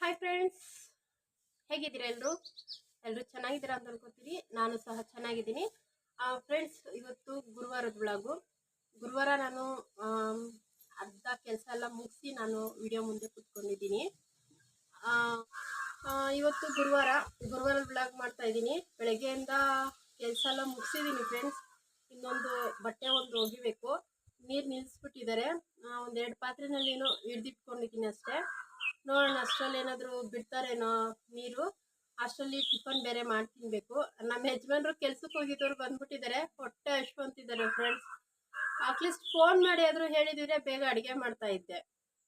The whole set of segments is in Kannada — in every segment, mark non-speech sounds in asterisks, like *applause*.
ಹಾಯ್ ಫ್ರೆಂಡ್ಸ್ ಹೇಗಿದ್ದೀರಾ ಎಲ್ಲರೂ ಎಲ್ಲರೂ ಚೆನ್ನಾಗಿದ್ದೀರಾ ಅಂತ ಅನ್ಕೋತೀರಿ. ನಾನು ಸಹ ಚೆನ್ನಾಗಿದ್ದೀನಿ. ಫ್ರೆಂಡ್ಸ್ ಇವತ್ತು ಗುರುವಾರದ ಬ್ಲಾಗು ಗುರುವಾರ ನಾನು ಅರ್ಧ ಕೆಲಸ ಎಲ್ಲ ಮುಗಿಸಿ ನಾನು ವಿಡಿಯೋ ಮುಂದೆ ಕುತ್ಕೊಂಡಿದ್ದೀನಿ. ಇವತ್ತು ಗುರುವಾರ, ಗುರುವಾರದ ಬ್ಲಾಗ್ ಮಾಡ್ತಾ ಇದ್ದೀನಿ. ಬೆಳಗ್ಗೆಯಿಂದ ಕೆಲಸ ಎಲ್ಲ ಮುಗಿಸಿದ್ದೀನಿ ಫ್ರೆಂಡ್ಸ್ ಇನ್ನೊಂದು ಬಟ್ಟೆ ಒಂದು ಒಗಿಬೇಕು. ನೀರು ನಿಲ್ಲಿಸ್ಬಿಟ್ಟಿದ್ದಾರೆ ಒಂದೆರಡು ಪಾತ್ರೆನಲ್ಲಿ ಏನು ಹಿಡ್ದಿಟ್ಕೊಂಡಿದ್ದೀನಿ ಅಷ್ಟೇ. ನೋಡೋಣ, ಅಷ್ಟರಲ್ಲಿ ಏನಾದರೂ ಬಿಡ್ತಾರೇನೋ ನೀರು, ಅಷ್ಟರಲ್ಲಿ ಟಿಫನ್ ಬೇರೆ ಮಾಡಿ ತಿನ್ಬೇಕು. ನಮ್ಮ ಯಜಮಾನ್ರು ಕೆಲ್ಸಕ್ಕೆ ಹೋಗಿದ್ದವ್ರು ಬಂದ್ಬಿಟ್ಟಿದ್ದಾರೆ, ಹೊಟ್ಟೆ ಅಷ್ಟು ಅಂತಿದ್ದಾರೆ ಫ್ರೆಂಡ್ಸ್ ಅಟ್ಲೀಸ್ಟ್ ಫೋನ್ ಮಾಡಿ ಆದರೂ ಹೇಳಿದಿದ್ರೆ ಬೇಗ ಅಡುಗೆ ಮಾಡ್ತಾ ಇದ್ದೆ.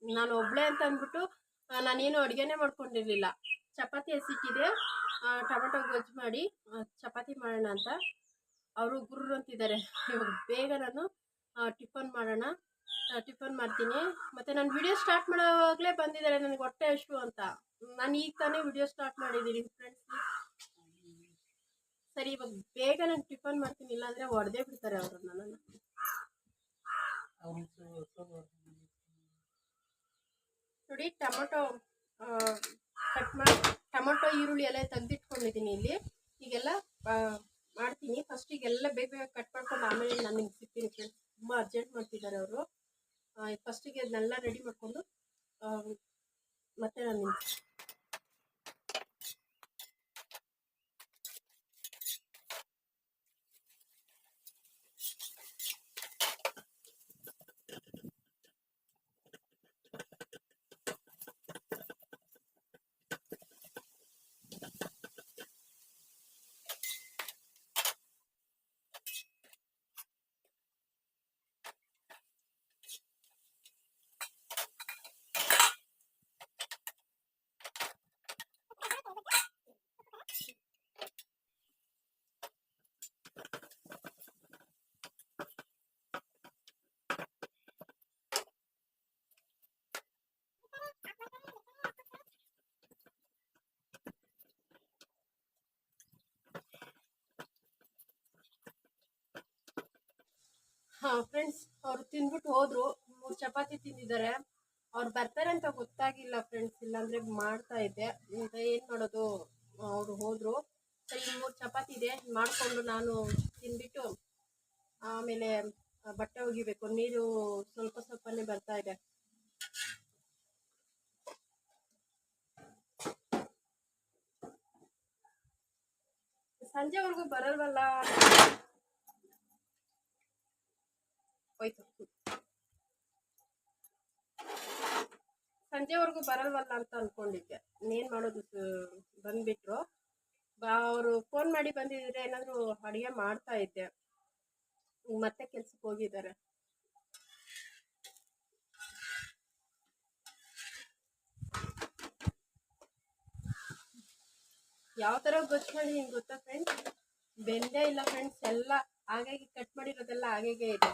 ನಾನು ಒಬ್ಳೆ ಅಂತ ಅಂದ್ಬಿಟ್ಟು ನಾನೇನು ಅಡುಗೆನೇ ಮಾಡ್ಕೊಂಡಿರಲಿಲ್ಲ. ಚಪಾತಿ ಹಸಿಟ್ಟಿದೆ ಟೊಮೆಟೊ ಗೊಜ್ಜು ಮಾಡಿ ಚಪಾತಿ ಮಾಡೋಣ ಅಂತ. ಅವರು ಗುರು ಅಂತಿದ್ದಾರೆ. ಇವಾಗ *laughs* ಬೇಗ ನಾನು ಟಿಫನ್ ಮಾಡೋಣ. ಟಿಫನ್ ಮಾಡ್ತೀನಿ. ಮತ್ತು ನಾನು ವಿಡಿಯೋ ಸ್ಟಾರ್ಟ್ ಮಾಡೋವಾಗಲೇ ಬಂದಿದ್ದಾರೆ ನನಗೆ ಹೊಟ್ಟೆ ಹಶು ಅಂತ. ನಾನು ಈಗ ತಾನೇ ವಿಡಿಯೋ ಸ್ಟಾರ್ಟ್ ಮಾಡಿದ್ದೀನಿ ಫ್ರೆಂಡ್ಸ್ ಸರಿ ಇವಾಗ ಬೇಗ ನಾನು ಟಿಫನ್ ಮಾಡ್ತೀನಿ ಇಲ್ಲಾಂದರೆ ಹೊಡೆದೇ ಬಿಡ್ತಾರೆ ಅವರು ನನ್ನನ್ನು. ನೋಡಿ ಟೊಮೊಟೊ ಕಟ್ ಮಾಡಿ ಟೊಮೊಟೊ ಈರುಳ್ಳಿ ಎಲ್ಲ ತೆಗೆದಿಟ್ಕೊಂಡಿದ್ದೀನಿ ಇಲ್ಲಿ. ಈಗೆಲ್ಲ ಮಾಡ್ತೀನಿ. ಫಸ್ಟ್ ಈಗೆಲ್ಲ ಬೇಗ ಬೇಗ ಕಟ್ ಮಾಡ್ಕೊಂಡು ಆಮೇಲೆ ನಾನು ಸಿಗ್ತೀನಿ ಫ್ರೆಂಡ್ಸ್ ತುಂಬ ಅರ್ಜೆಂಟ್ ಮಾಡ್ತಿದ್ದಾರೆ ಅವರು. ಫಸ್ಟಿಗೆ ಅದನ್ನೆಲ್ಲ ರೆಡಿ ಮಾಡಿಕೊಂಡು ಮತ್ತೆ ನಾನು ಫ್ರೆಂಡ್ಸ್ ಅವ್ರು ತಿಂದ್ಬಿಟ್ಟು ಹೋದ್ರು. ಮೂರು ಚಪಾತಿ ತಿಂದಿದ್ದಾರೆ. ಅವ್ರು ಬರ್ತಾರೆ ಅಂತ ಗೊತ್ತಾಗಿಲ್ಲ ಫ್ರೆಂಡ್ಸ್ ಇಲ್ಲಾಂದ್ರೆ ಮಾಡ್ತಾ ಇದ್ದೆ. ಈಗ ಏನು ಮಾಡೋದು? ಅವರು ಹೋದ್ರು. ಸರಿ ಮೂರು ಚಪಾತಿ ಇದೆ. ಮಾಡಿಕೊಂಡು ನಾನು ತಿಂದ್ಬಿಟ್ಟು ಆಮೇಲೆ ಬಟ್ಟೆ ಒಗಿಬೇಕು. ನೀರು ಸ್ವಲ್ಪ ಸ್ವಲ್ಪನೇ ಬರ್ತಾ ಇದೆ. ಸಂಜೆವರೆಗೂ ಬರಲ್ವಲ್ಲ? ಹೋಯ್ತು. ಸಂಜೆವರೆಗೂ ಬರಲ್ವಲ್ಲ ಅಂತ ಅನ್ಕೊಂಡಿದ್ದೆ. ಇನ್ನೇನು ಮಾಡೋದು ಬಂದ್ಬಿಟ್ರು. ಅವರು ಫೋನ್ ಮಾಡಿ ಬಂದಿದ್ರೆ ಏನಾದರೂ ಅಡುಗೆ ಮಾಡ್ತಾ ಇದ್ದೆ. ಮತ್ತೆ ಕೆಲ್ಸಕ್ಕೆ ಹೋಗಿದ್ದಾರೆ. ಯಾವ ಥರ ಗೊತ್ತು ಹಿಂಗೆ ಗೊತ್ತಾ ಫ್ರೆಂಡ್ಸ್ ಬೆಂದೇ ಇಲ್ಲ ಫ್ರೆಂಡ್ಸ್ ಎಲ್ಲ ಹಾಗಾಗಿ ಕಟ್ ಮಾಡಿರೋದೆಲ್ಲ ಹಾಗೇ ಇದೆ.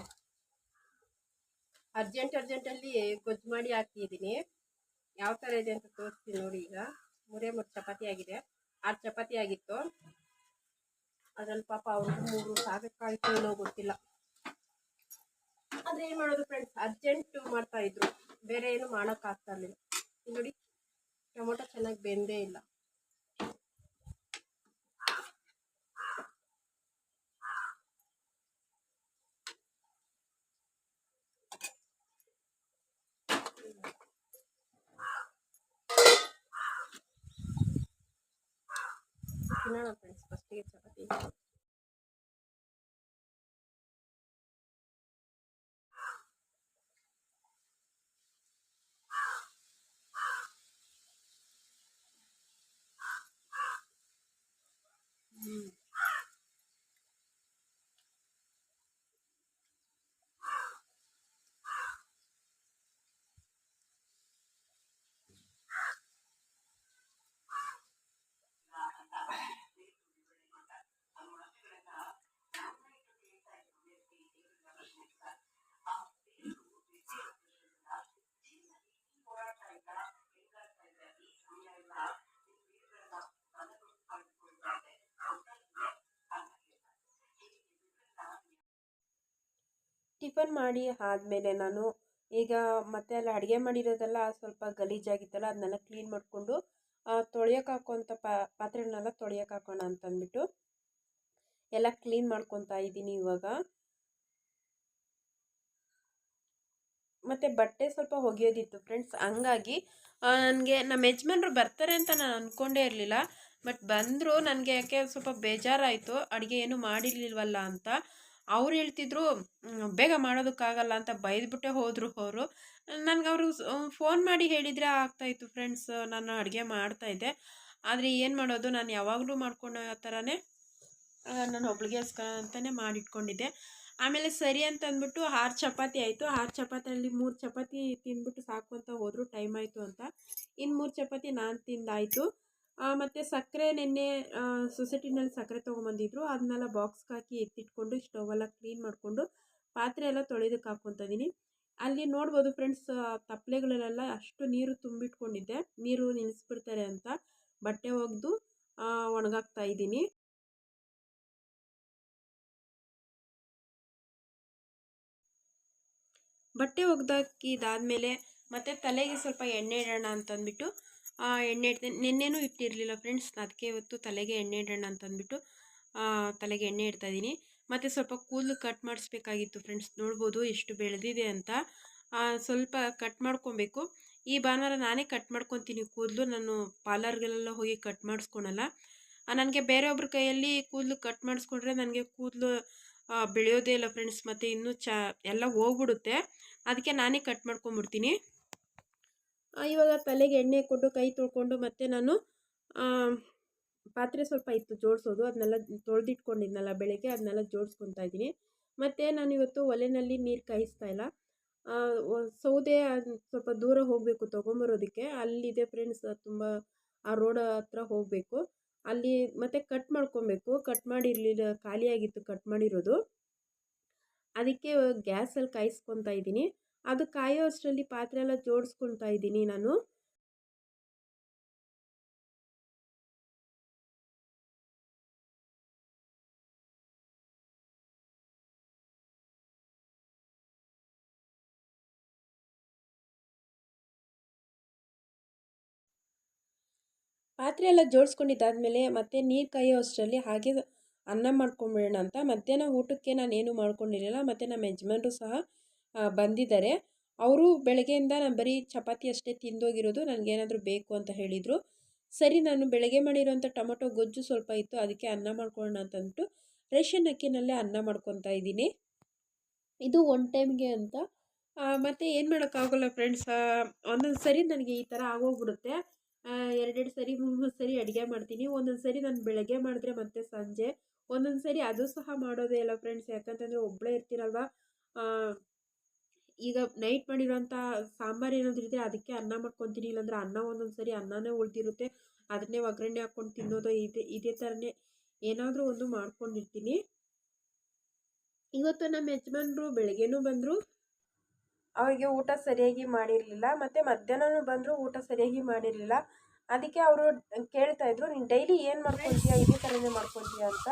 ಅರ್ಜೆಂಟ್ ಅರ್ಜೆಂಟಲ್ಲಿ ಗೊಜ್ಜು ಮಾಡಿ ಹಾಕಿದ್ದೀನಿ ಯಾವ ಥರ ಇದೆ ಅಂತ ತೋರಿಸ್ತೀನಿ ನೋಡಿ ಈಗ. ಮೂರೇ ಮೂರು ಚಪಾತಿ ಆಗಿದೆ. ಆರು ಚಪಾತಿ ಆಗಿತ್ತು. ಅದ್ರಲ್ಲಿ ಪಾಪ ಅವ್ರಿಗೂ ಮೂರು ಸಾಕಾಯ್ತು ಏನೋ ಗೊತ್ತಿಲ್ಲ. ಆದರೆ ಏನು ಮಾಡೋದು ಫ್ರೆಂಡ್ಸ್ ಅರ್ಜೆಂಟು ಮಾಡ್ತಾ ಇದ್ರು. ಬೇರೆ ಏನು ಮಾಡೋಕ್ಕಾಗ್ತಾ ಇರಲಿಲ್ಲ. ನೋಡಿ, ಟೊಮೊಟೊ ಚೆನ್ನಾಗಿ ಬೆಂದೇ ಇಲ್ಲ. ತಿನ್ನೋಣ ಫ್ರೆಂಡ್ಸ್ ಫಸ್ಟಿಗೆ ಚಪಾತಿ ಟಿಫನ್ ಮಾಡಿ ಆದಮೇಲೆ ನಾನು ಈಗ ಮತ್ತೆ ಅಲ್ಲಿ ಅಡುಗೆ ಮಾಡಿರೋದೆಲ್ಲ ಸ್ವಲ್ಪ ಗಲೀಜಾಗಿತ್ತಲ್ಲ, ಅದನ್ನೆಲ್ಲ ಕ್ಲೀನ್ ಮಾಡಿಕೊಂಡು ತೊಳೆಯೋಕೆ ಹಾಕುವಂಥ ಪಾತ್ರೆನೆಲ್ಲ ತೊಳೆಯೋಕೆ ಹಾಕೋಣ ಅಂತಂದ್ಬಿಟ್ಟು ಎಲ್ಲ ಕ್ಲೀನ್ ಮಾಡ್ಕೊತಾ ಇದ್ದೀನಿ ಇವಾಗ. ಮತ್ತು ಬಟ್ಟೆ ಸ್ವಲ್ಪ ಒಗೆಯೋದಿತ್ತು ಫ್ರೆಂಡ್ಸ್, ಹಂಗಾಗಿ ನನಗೆ ನಮ್ಮ ಯಜಮಾನ್ರು ಬರ್ತಾರೆ ಅಂತ ನಾನು ಅಂದ್ಕೊಂಡೇ ಇರಲಿಲ್ಲ, ಬಟ್ ಬಂದರು, ನನಗೆ ಯಾಕೆ ಸ್ವಲ್ಪ ಬೇಜಾರಾಯಿತು, ಅಡುಗೆ ಏನು ಮಾಡಿರಲಿಲ್ವಲ್ಲ ಅಂತ. ಅವ್ರು ಹೇಳ್ತಿದ್ರು ಬೇಗ ಮಾಡೋದಕ್ಕಾಗಲ್ಲ ಅಂತ ಬೈದ್ಬಿಟ್ಟೆ ಹೋದರು ಅವರು. ನನಗೆ ಅವರು ಫೋನ್ ಮಾಡಿ ಹೇಳಿದರೆ ಆಗ್ತಾಯಿತ್ತು ಫ್ರೆಂಡ್ಸ್, ನಾನು ಅಡುಗೆ ಮಾಡ್ತಾಯಿದ್ದೆ ಆದರೆ ಏನು ಮಾಡೋದು, ನಾನು ಯಾವಾಗಲೂ ಮಾಡ್ಕೊಂಡು ಆ ಥರನೇ ನಾನು ಒಬ್ಳಿಗೆಸ್ಕರ ಅಂತಲೇ ಮಾಡಿಟ್ಕೊಂಡಿದ್ದೆ. ಆಮೇಲೆ ಸರಿ ಅಂತ ಅಂದ್ಬಿಟ್ಟು ಆರು ಚಪಾತಿ ಆಯಿತು. ಆರು ಚಪಾತಿಯಲ್ಲಿ ಮೂರು ಚಪಾತಿ ತಿಂದ್ಬಿಟ್ಟು ಸಾಕು ಅಂತ ಹೋದರು, ಟೈಮ್ ಆಯಿತು ಅಂತ. ಇನ್ನು ಮೂರು ಚಪಾತಿ ನಾನು ತಿಂದಾಯಿತು. ಮತ್ತು ಸಕ್ಕರೆ ನೆನ್ನೆ ಸೊಸೈಟಿನಲ್ಲಿ ಸಕ್ಕರೆ ತೊಗೊಂಬಂದಿದ್ರು. ಅದನ್ನೆಲ್ಲ ಬಾಕ್ಸ್ಗೆ ಹಾಕಿ ಎತ್ತಿಟ್ಕೊಂಡು, ಸ್ಟವೆಲ್ಲ ಕ್ಲೀನ್ ಮಾಡಿಕೊಂಡು ಪಾತ್ರೆ ಎಲ್ಲ ತೊಳೆದಕ್ಕೆ ಹಾಕ್ಕೊತಿದ್ದೀನಿ ಅಲ್ಲಿ ನೋಡ್ಬೋದು ಫ್ರೆಂಡ್ಸ್ ತಪ್ಪಲೆಗಳಲ್ಲೆಲ್ಲ ಅಷ್ಟು ನೀರು ತುಂಬಿಟ್ಕೊಂಡಿದ್ದೆ. ನೀರು ನಿಲ್ಲಿಸ್ಬಿಡ್ತಾರೆ ಅಂತ ಬಟ್ಟೆ ಒಗೆದು ಒಣಗಾಕ್ತಾ ಇದ್ದೀನಿ. ಬಟ್ಟೆ ಒಗ್ದಾಕಿದಾದ್ಮೇಲೆ ಮತ್ತೆ ತಲೆಗೆ ಸ್ವಲ್ಪ ಎಣ್ಣೆ ಇಡೋಣ ಅಂತಂದ್ಬಿಟ್ಟು ಎಣ್ಣೆ ಇಡ್ತೀನಿ ನಿನ್ನೆನೂ ಇಟ್ಟಿರಲಿಲ್ಲ ಫ್ರೆಂಡ್ಸ್ ಅದಕ್ಕೆ ಇವತ್ತು ತಲೆಗೆ ಎಣ್ಣೆ ಇಡೋಣ ಅಂತಂದ್ಬಿಟ್ಟು ತಲೆಗೆ ಎಣ್ಣೆ ಇಡ್ತಾಯಿದ್ದೀನಿ ಮತ್ತು ಸ್ವಲ್ಪ ಕೂದಲು ಕಟ್ ಮಾಡಿಸ್ಬೇಕಾಗಿತ್ತು ಫ್ರೆಂಡ್ಸ್ ನೋಡ್ಬೋದು ಎಷ್ಟು ಬೆಳೆದಿದೆ ಅಂತ. ಸ್ವಲ್ಪ ಕಟ್ ಮಾಡ್ಕೊಬೇಕು. ಈ ಭಾನುವಾರ ನಾನೇ ಕಟ್ ಮಾಡ್ಕೊತೀನಿ ಕೂದಲು. ನಾನು ಪಾರ್ಲರ್ಗಳೆಲ್ಲ ಹೋಗಿ ಕಟ್ ಮಾಡಿಸ್ಕೊಳಲ್ಲ. ನನಗೆ ಬೇರೆಯೊಬ್ಬರ ಕೈಯಲ್ಲಿ ಕೂದಲು ಕಟ್ ಮಾಡಿಸ್ಕೊಂಡ್ರೆ ನನಗೆ ಕೂದಲು ಬೆಳೆಯೋದೇ ಇಲ್ಲ ಫ್ರೆಂಡ್ಸ್ ಮತ್ತು ಇನ್ನೂ ಚ, ಎಲ್ಲ ಹೋಗ್ಬಿಡುತ್ತೆ. ಅದಕ್ಕೆ ನಾನೇ ಕಟ್ ಮಾಡ್ಕೊಂಬಿಡ್ತೀನಿ. ಇವಾಗ ತಲೆಗೆ ಎಣ್ಣೆ ಕೊಟ್ಟು, ಕೈ ತೊಳ್ಕೊಂಡು ಮತ್ತೆ ನಾನು ಪಾತ್ರೆ ಸ್ವಲ್ಪ ಇತ್ತು ಜೋಡಿಸೋದು ಅದನ್ನೆಲ್ಲ ತೊಳೆದಿಟ್ಕೊಂಡಿದ್ನಲ್ಲ ಬೆಳಗ್ಗೆ ಅದನ್ನೆಲ್ಲ ಜೋಡಿಸ್ಕೊತಾ ಇದ್ದೀನಿ. ಮತ್ತು ನಾನು ಇವತ್ತು ಒಲೆಯಲ್ಲಿ ನೀರು ಕಾಯಿಸ್ತಾ ಇಲ್ಲ. ಸೌದೆ ಸ್ವಲ್ಪ ದೂರ ಹೋಗಬೇಕು ತೊಗೊಂಬರೋದಕ್ಕೆ. ಅಲ್ಲಿದೆ ಫ್ರೆಂಡ್ಸ್, ತುಂಬ, ಆ ರೋಡ್ ಹತ್ರ ಹೋಗಬೇಕು. ಅಲ್ಲಿ ಮತ್ತೆ ಕಟ್ ಮಾಡ್ಕೊಬೇಕು. ಕಟ್ ಮಾಡಿರಲಿಲ್ಲ, ಖಾಲಿಯಾಗಿತ್ತು ಕಟ್ ಮಾಡಿರೋದು. ಅದಕ್ಕೆ ಗ್ಯಾಸಲ್ಲಿ ಕಾಯಿಸ್ಕೊತಾ ಇದ್ದೀನಿ. ಅದು ಕಾಯೋ ಅಷ್ಟರಲ್ಲಿ ಪಾತ್ರೆ ಎಲ್ಲ ಜೋಡಿಸ್ಕೊಳ್ತಾ ಇದ್ದೀನಿ ನಾನು. ಪಾತ್ರೆ ಎಲ್ಲ ಜೋಡಿಸ್ಕೊಂಡಿದ್ದಾದಮೇಲೆ ಮತ್ತೆ ನೀರು ಕಾಯೋ ಅಷ್ಟರಲ್ಲಿ ಹಾಗೆ ಅನ್ನ ಮಾಡ್ಕೊಂಬಿಡೋಣ ಅಂತ. ಮಧ್ಯಾಹ್ನ ಊಟಕ್ಕೆ ನಾನೇನು ಮಾಡ್ಕೊಂಡಿರಲಿಲ್ಲ. ಮತ್ತು ನಮ್ಮ ಯಜಮಾನ್ರು ಸಹ ಬಂದಿದ್ದಾರೆ. ಅವರು ಬೆಳಗ್ಗೆಯಿಂದ ನಾನು ಬರೀ ಚಪಾತಿ ಅಷ್ಟೇ ತಿಂದೋಗಿರೋದು ನನಗೇನಾದರೂ ಬೇಕು ಅಂತ ಹೇಳಿದರು. ಸರಿ, ನಾನು ಬೆಳಗ್ಗೆ ಮಾಡಿರೋಂಥ ಟೊಮೊಟೊ ಗೊಜ್ಜು ಸ್ವಲ್ಪ ಇತ್ತು, ಅದಕ್ಕೆ ಅನ್ನ ಮಾಡ್ಕೊಳ್ಳೋಣ ಅಂತಂದ್ಬಿಟ್ಟು ರೇಷನ್ ಅಕ್ಕಿನಲ್ಲೇ ಅನ್ನ ಮಾಡ್ಕೊತಾ ಇದ್ದೀನಿ. ಇದು ಒನ್ ಟೈಮ್ಗೆ ಅಂತ. ಮತ್ತು ಏನು ಮಾಡೋಕ್ಕಾಗಲ್ಲ ಫ್ರೆಂಡ್ಸ್ ಒಂದೊಂದು ಸರಿ ನನಗೆ ಈ ಥರ ಆಗೋಗ್ಬಿಡುತ್ತೆ. ಎರಡೆರಡು ಸರಿ ಮೂರು ಸರಿ ಅಡುಗೆ ಮಾಡ್ತೀನಿ. ಒಂದೊಂದು ಸರಿ ನಾನು ಬೆಳಗ್ಗೆ ಮಾಡಿದ್ರೆ ಮತ್ತೆ ಸಂಜೆ, ಒಂದೊಂದು ಸರಿ ಅದು ಸಹ ಮಾಡೋದೇ ಇಲ್ಲ ಫ್ರೆಂಡ್ಸ್ ಯಾಕಂತಂದರೆ ಒಬ್ಬಳೇ ಇರ್ತೀರಲ್ವ ಈಗ ನೈಟ್ ಮಾಡಿರೋಂಥ ಸಾಂಬಾರು ಏನಾದರೂ ಇದ್ದರೆ ಅದಕ್ಕೆ ಅನ್ನ ಮಾಡ್ಕೊತೀನಿ, ಇಲ್ಲಾಂದ್ರೆ ಅನ್ನ ಒಂದೊಂದು ಸರಿ ಅನ್ನನೇ ಉಳಿದಿರುತ್ತೆ. ಅದನ್ನೇ ಒಗ್ಗರಣೆ ಹಾಕ್ಕೊಂಡು ತಿನ್ನೋದು ಇದೇ ಇದೇ ಥರನೇ ಏನಾದರೂ ಒಂದು ಮಾಡ್ಕೊಂಡಿರ್ತೀನಿ. ಇವತ್ತು ನಮ್ಮ ಯಜಮಾನ್ರು ಬೆಳಗ್ಗೆನೂ ಬಂದರು. ಅವರಿಗೆ ಊಟ ಸರಿಯಾಗಿ ಮಾಡಿರಲಿಲ್ಲ, ಮತ್ತು ಮಧ್ಯಾಹ್ನನೂ ಬಂದರು ಊಟ ಸರಿಯಾಗಿ ಮಾಡಿರಲಿಲ್ಲ. ಅದಕ್ಕೆ ಅವರು ಕೇಳ್ತಾ ಇದ್ರು, ನೀನು ಡೈಲಿ ಏನು ಮಾಡ್ಕೊತೀಯ ಇದೇ ಥರನೇ ಮಾಡ್ಕೊತೀಯ ಅಂತ.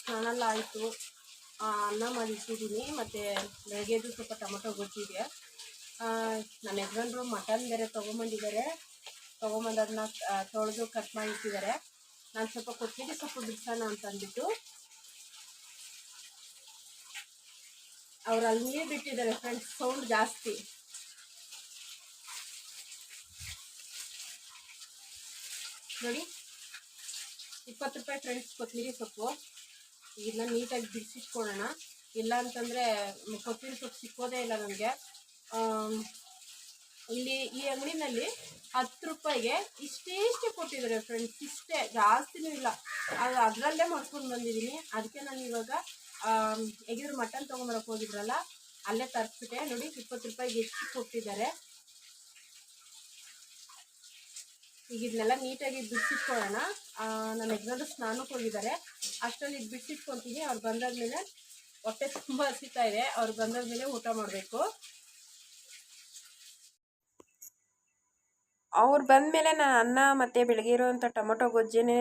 ಸ್ನಾನ ಆಯಿತು. ಅನ್ನ ಮಾಡಿಟ್ಟಿದ್ದೀನಿ ಮತ್ತು ಬೆಳಗ್ಗೆದು ಸ್ವಲ್ಪ ಟೊಮೊಟೊ ಗೊಜ್ಜಿದೆ. ನನ್ನ ಯಜಮಾನ್ರು ಮಟನ್ ಬೇರೆ ತೊಗೊಂಬಂದಿದ್ದಾರೆ. ತೊಗೊಂಬಂದದನ್ನ ತೊಳೆದು ಕಟ್ ಮಾಡಿಟ್ಟಿದ್ದಾರೆ. ನಾನು ಸ್ವಲ್ಪ ಕೊತ್ತಿಗೆ ಸ್ವಲ್ಪ ಬಿಡ್ಸೋಣ ಅಂತ ಅಂದ್ಬಿಟ್ಟು ಅವ್ರು ಅಲ್ಲಿ ಬಿಟ್ಟಿದ್ದಾರೆ ಫ್ರೆಂಡ್ಸ್ ಸೌಂಡ್ ಜಾಸ್ತಿ. ನೋಡಿ, ಇಪ್ಪತ್ತು ರೂಪಾಯಿ ಫ್ರೆಂಡ್ಸ್ ಕೊತ್ತಂಬರಿ ಸೊಪ್ಪು. ಇದನ್ನ ನೀಟಾಗಿ ಬಿಡಿಸಿಟ್ಕೊಳ್ಳೋಣ ಇಲ್ಲ ಅಂತಂದರೆ ಕೊತ್ತಿನ ಸೊಪ್ಪು ಸಿಕ್ಕೋದೇ ಇಲ್ಲ ನನಗೆ. ಇಲ್ಲಿ ಈ ಅಂಗಡಿನಲ್ಲಿ ಹತ್ತು ರೂಪಾಯಿಗೆ ಇಷ್ಟೇ ಇಷ್ಟೇ ಕೊಟ್ಟಿದ್ದಾರೆ ಫ್ರೆಂಡ್ಸ್ ಇಷ್ಟೇ, ಜಾಸ್ತಿನೂ ಇಲ್ಲ. ಅದು ಅದರಲ್ಲೇ ಮಾಡ್ಕೊಂಡು ಬಂದಿದ್ದೀನಿ. ಅದಕ್ಕೆ ನಾನು ಇವಾಗ ಎಗಿದ್ರು ಮಟನ್ ತೊಗೊಂಬರಕ್ಕೆ ಹೋಗಿದ್ರಲ್ಲ, ಅಲ್ಲೇ ತರಿಸ್ಬಿಟ್ಟೆ. ನೋಡಿ, ಇಪ್ಪತ್ತು ರೂಪಾಯಿಗೆ ಎಷ್ಟು ಕೊಟ್ಟಿದ್ದಾರೆ. ಈಗ ಇದನ್ನೆಲ್ಲ ನೀಟಾಗಿ ಬಿಡಿಸಿಟ್ಕೊಳ್ಳೋಣ ನನ್ನ ಯಜಮಾನ್ರು ಸ್ನಾನಕ್ಕೆ ಹೋಗಿದ್ದಾರೆ ಅಷ್ಟರಲ್ಲಿ ಇದು ಬಿಡಿಸಿಟ್ಕೊತೀನಿ ಅವ್ರು ಬಂದಾದ್ಮೇಲೆ ಹೊಟ್ಟೆ ತುಂಬ ಹಸಿತಾ ಇದೆ. ಅವ್ರು ಬಂದಾದ್ಮೇಲೆ ಊಟ ಮಾಡಬೇಕು. ಅವ್ರು ಬಂದಮೇಲೆ ನಾನು ಅನ್ನ ಮತ್ತು ಬೆಳಗ್ಗೆ ಇರೋವಂಥ ಟೊಮೊಟೊ ಗೊಜ್ಜೆನೇ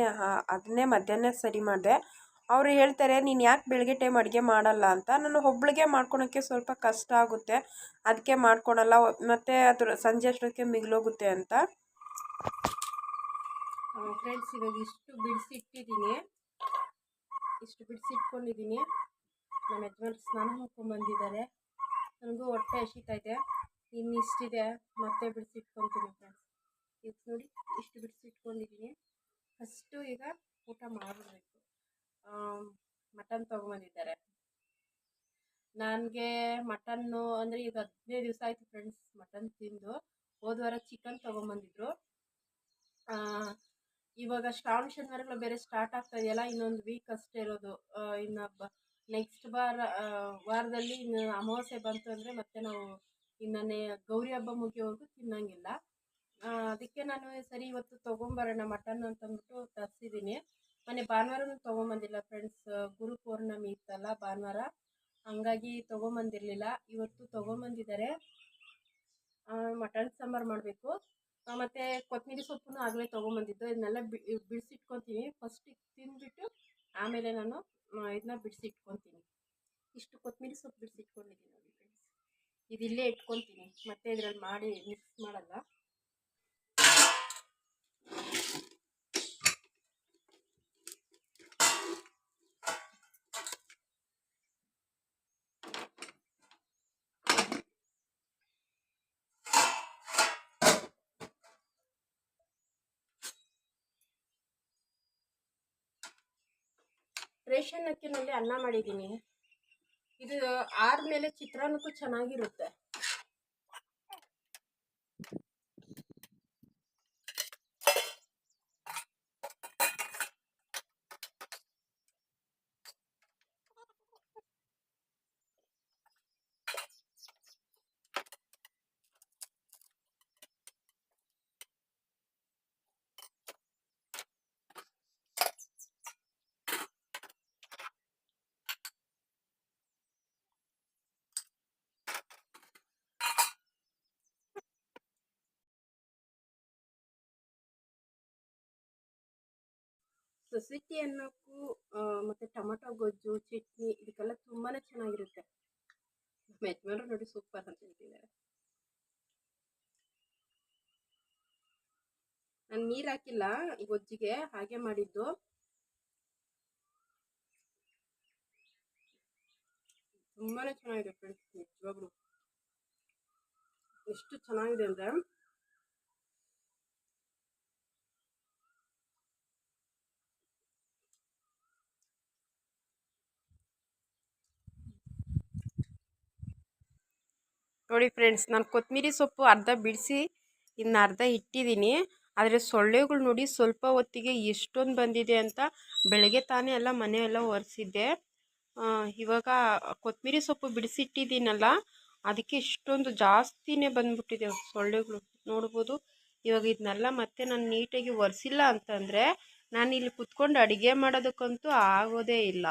ಅದನ್ನೇ ಮಧ್ಯಾಹ್ನ ಸರಿ ಮಾಡಿದೆ. ಅವರು ಹೇಳ್ತಾರೆ, ನೀನು ಯಾಕೆ ಬೆಳಗ್ಗೆ ಟೈಮ್ ಅಡುಗೆ ಮಾಡಲ್ಲ? ಅಂತ. ನಾನು ಒಬ್ಬಳಿಗೆ ಮಾಡ್ಕೊಳೋಕ್ಕೆ ಸ್ವಲ್ಪ ಕಷ್ಟ ಆಗುತ್ತೆ. ಅದಕ್ಕೆ ಮಾಡ್ಕೊಳಲ್ಲ. ಮತ್ತು ಅದ್ರ ಸಂಜೆ ಅಷ್ಟೊತ್ತಿಗೆ ಮಿಗಿಲೋಗುತ್ತೆ ಅಂತ. ಫ್ರೆಂಡ್ಸ್ ಇವಾಗ ಇಷ್ಟು ಬಿಡಿಸಿಟ್ಟಿದ್ದೀನಿ ಇಷ್ಟು ಬಿಡಿಸಿಟ್ಕೊಂಡಿದ್ದೀನಿ ನಮ್ಮ ಯಜಮಾನ್ರು ಸ್ನಾನ ಮಾಡ್ಕೊಂಡ್ಬಂದಿದ್ದಾರೆ ನನಗೂ ಹೊಟ್ಟೆ ಹಸಿತೈತೆ ಇನ್ನು ಇಷ್ಟಿದೆ. ಮತ್ತೆ ಬಿಡಿಸಿಟ್ಕೊತೀನಿ ಫ್ರೆಂಡ್ಸ್ ಈಗ ನೋಡಿ, ಇಷ್ಟು ಬಿಡಿಸಿಟ್ಕೊಂಡಿದ್ದೀನಿ ಫಸ್ಟು ಈಗ ಊಟ ಮಾಡಬೇಕು. ಮಟನ್ ತೊಗೊಂಬಂದಿದ್ದಾರೆ ನನಗೆ ಮಟನ್ನು ಅಂದರೆ ಈಗ ಹದಿನೈದು ದಿವಸ ಆಯಿತು ಫ್ರೆಂಡ್ಸ್ ಮಟನ್ ತಿಂದು ಹೋದ ವಾರ ಚಿಕನ್ ತೊಗೊಂಬಂದಿದ್ರು ಇವಾಗ ಶ್ರಾವಣ ಶನಿವಾರಗಳು ಬೇರೆ ಸ್ಟಾರ್ಟ್ ಆಗ್ತಾ ಇದೆಯಲ್ಲ, ಇನ್ನೊಂದು ವೀಕ್ ಅಷ್ಟೇ ಇರೋದು. ಇನ್ನು ನೆಕ್ಸ್ಟ್ ವಾರ ವಾರದಲ್ಲಿ ಇನ್ನು ಅಮಾವಾಸ್ಯೆ ಬಂತು ಅಂದರೆ ಮತ್ತೆ ನಾವು ಇನ್ನೇ ಗೌರಿ ಹಬ್ಬ ಮುಗಿಯೋವರೆಗೂ ತಿನ್ನಂಗಿಲ್ಲ. ಅದಕ್ಕೆ ನಾನು ಸರಿ ಇವತ್ತು ತೊಗೊಂಬರೋಣ ಮಟನ್ ಅಂತಂದ್ಬಿಟ್ಟು ತರಿಸಿದ್ದೀನಿ ಮೊನ್ನೆ ಭಾನುವಾರನೂ ತೊಗೊಂಬಂದಿಲ್ಲ ಫ್ರೆಂಡ್ಸ್ ಗುರು ಪೌರ್ಣಮಿ ಇತ್ತಲ್ಲ ಭಾನುವಾರ, ಹಂಗಾಗಿ ತೊಗೊಂಬಂದಿರಲಿಲ್ಲ. ಇವತ್ತು ತೊಗೊಂಬಂದಿದ್ದಾರೆ. ಮಟನ್ ಸಾಂಬಾರು ಮಾಡಬೇಕು. ಮತ್ತು ಕೊತ್ತಂಬರಿ ಸೊಪ್ಪನ್ನು ಆಗಲೇ ತೊಗೊಂಬಂದಿದ್ದು. ಇದನ್ನೆಲ್ಲ ಬಿಡಿಸಿಟ್ಕೊತೀನಿ. ಫಸ್ಟಿಗೆ ತಿಂದ್ಬಿಟ್ಟು ಆಮೇಲೆ ನಾನು ಇದನ್ನ ಬಿಡಿಸಿಟ್ಕೊತೀನಿ. ಇಷ್ಟು ಕೊತ್ತಂಬರಿ ಸೊಪ್ಪು ಬಿಡಿಸಿಟ್ಕೊಂಡಿದ್ದೀನಿ ನೋಡಿ ಫ್ರೆಂಡ್ಸ್ ಇದು ಇಲ್ಲೇ ಇಟ್ಕೊತೀನಿ. ಮತ್ತೆ ಇದರಲ್ಲಿ ಮಾಡಿ ಮಿಕ್ಸ್ ಮಾಡಲ್ಲ. ರೇಷನ್ ಅಕ್ಕಿನಲ್ಲಿ ಅನ್ನ ಮಾಡಿದ್ದೀನಿ. ಇದು ಆದ್ಮೇಲೆ ಚಿತ್ರಾನ್ನಕ್ಕೂ ಚೆನ್ನಾಗಿರುತ್ತೆ. ಸೊಸೈಟಿ ಅನ್ನೋಕ್ಕೂ ಮತ್ತೆ ಟೊಮೊಟೊ, ಗೊಜ್ಜು, ಚಟ್ನಿ ಇದಕ್ಕೆಲ್ಲ ತುಂಬಾ ಚೆನ್ನಾಗಿರುತ್ತೆ. ನಮ್ಮ ಯಜಮಾನ್ರು ನೋಡಿ ಸೂಪರ್ ಅಂತ ಹೇಳ್ತಿದ್ದಾರೆ. ನಾನು ನೀರು ಹಾಕಿಲ್ಲ ಗೊಜ್ಜಿಗೆ ಹಾಗೆ ಮಾಡಿದ್ದು. ತುಂಬಾ ಚೆನ್ನಾಗಿದೆ ಫ್ರೆಂಡ್ಸ್ ನಿಜವಾಗ್ಲೂ. ಎಷ್ಟು ಚೆನ್ನಾಗಿದೆ ಅಂದರೆ ನೋಡಿ ಫ್ರೆಂಡ್ಸ್, ನಾನು ಕೊತ್ತಂಬರಿ ಸೊಪ್ಪು ಅರ್ಧ ಬಿಡಿಸಿ, ಇನ್ನು ಅರ್ಧ ಇಟ್ಟಿದ್ದೀನಿ. ಆದರೆ ಸೊಳ್ಳೆಗಳು ನೋಡಿ ಸ್ವಲ್ಪ ಹೊತ್ತಿಗೆ ಎಷ್ಟೊಂದು ಬಂದಿದೆ ಅಂತ ಬೆಳಗ್ಗೆ ತಾನೇ ಎಲ್ಲ ಮನೆಯೆಲ್ಲ ಒರೆಸಿದ್ದೆ. ಇವಾಗ ಕೊತ್ತಂಬರಿ ಸೊಪ್ಪು ಬಿಡಿಸಿಟ್ಟಿದ್ದೀನಲ್ಲ, ಅದಕ್ಕೆ ಇಷ್ಟೊಂದು ಜಾಸ್ತಿನೇ ಬಂದ್ಬಿಟ್ಟಿದೆ ಸೊಳ್ಳೆಗಳು. ನೋಡ್ಬೋದು, ಇವಾಗ ಇದನ್ನೆಲ್ಲ ಮತ್ತೆ ನಾನು ನೀಟಾಗಿ ಒರೆಸಿಲ್ಲ ಅಂತಂದರೆ ನಾನು ಇಲ್ಲಿ ಕುತ್ಕೊಂಡು ಅಡುಗೆ ಮಾಡೋದಕ್ಕಂತೂ ಆಗೋದೇ ಇಲ್ಲ.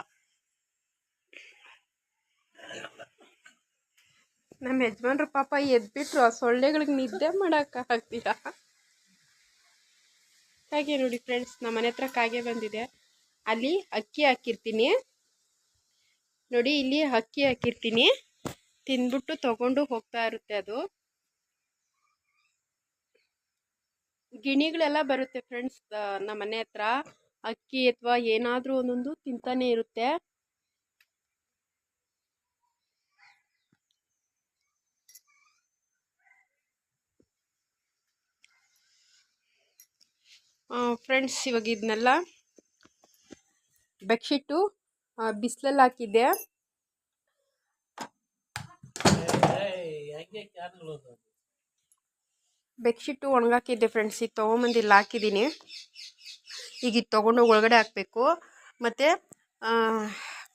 ನಮ್ಮ ಯಜಮಾನ್ರು ಪಾಪ ಎದ್ಬಿಟ್ರು, ಆ ಸೊಳ್ಳೆಗಳಿಗೆ ನಿದ್ದೆ ಮಾಡೋಕ್ಕಾಗ್ತೀರಾ ಹಾಗೆ ನೋಡಿ ಫ್ರೆಂಡ್ಸ್ ನಮ್ಮ ಮನೆ ಹತ್ರ ಕಾಗೆ ಬಂದಿದೆ. ಅಲ್ಲಿ ಅಕ್ಕಿ ಹಾಕಿರ್ತೀನಿ. ನೋಡಿ, ಇಲ್ಲಿ ಅಕ್ಕಿ ಹಾಕಿರ್ತೀನಿ. ತಿಂದ್ಬಿಟ್ಟು ತಗೊಂಡು ಹೋಗ್ತಾ ಇರುತ್ತೆ ಅದು. ಗಿಣಿಗಳೆಲ್ಲ ಬರುತ್ತೆ ಫ್ರೆಂಡ್ಸ್ ನಮ್ಮ ಮನೆ ಹತ್ರ. ಅಕ್ಕಿ ಅಥವಾ ಏನಾದರೂ ಒಂದೊಂದು ತಿಂತಾನೆ ಇರುತ್ತೆ. ಫ್ರೆಂಡ್ಸ್ ಇವಾಗ ಇದನ್ನೆಲ್ಲ ಬೆಡ್ಶೀಟು ಬಿಸಿಲಲ್ಲಿ ಹಾಕಿದ್ದೆ. ಬೆಡ್ಶೀಟು ಒಣಗಾಕಿದ್ದೆ ಫ್ರೆಂಡ್ಸ್ ಈಗ ಇಲ್ಲಿ ಹಾಕಿದ್ದೀನಿ. ಈಗ ಇದು ತೊಗೊಂಡು ಒಳಗಡೆ ಹಾಕಬೇಕು. ಮತ್ತು